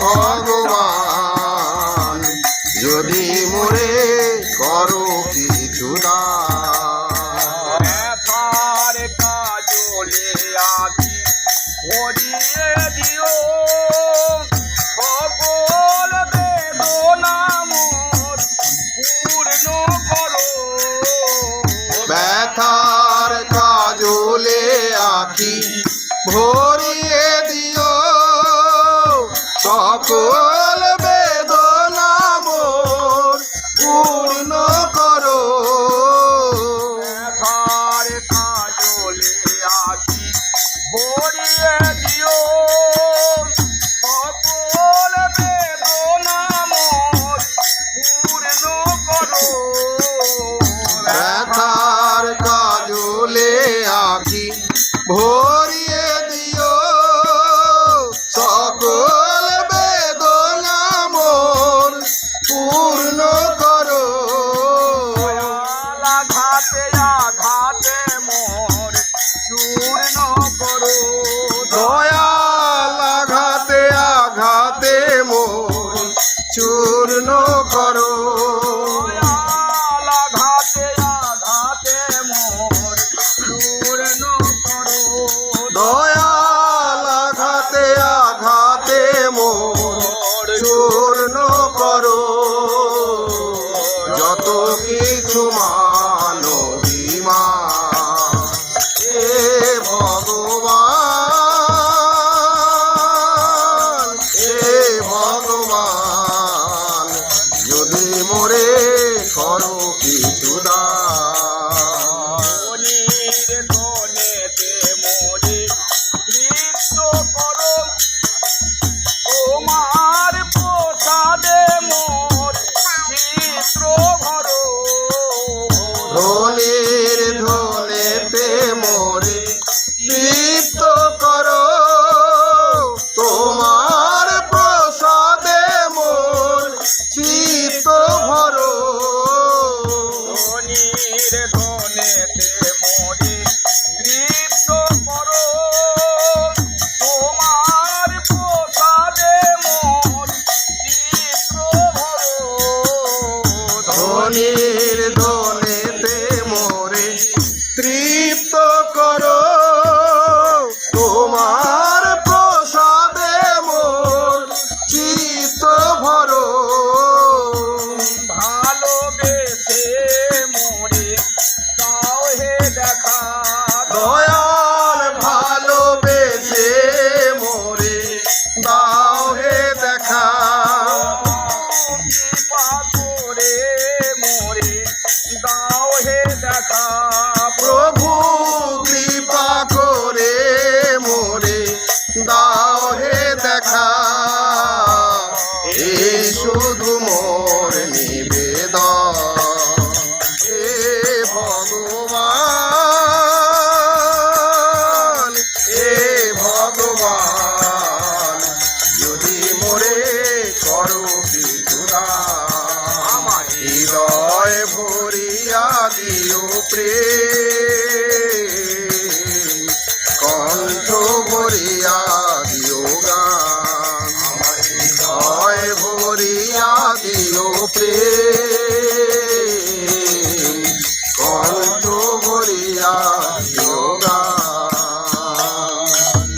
ভগবান যদি মোরে করো কিছু না। কাজলে আছি ভরিয়ে দিও। ব্যথার কাজলে ভোর সকল Batea ধনী হে দেখা। এ শুধু মোর নিবেদন। হে ভগবান এ ভগবান যদি মোরে করো কিছু আমার হৃদয় ভরিয়া দিও প্রেম।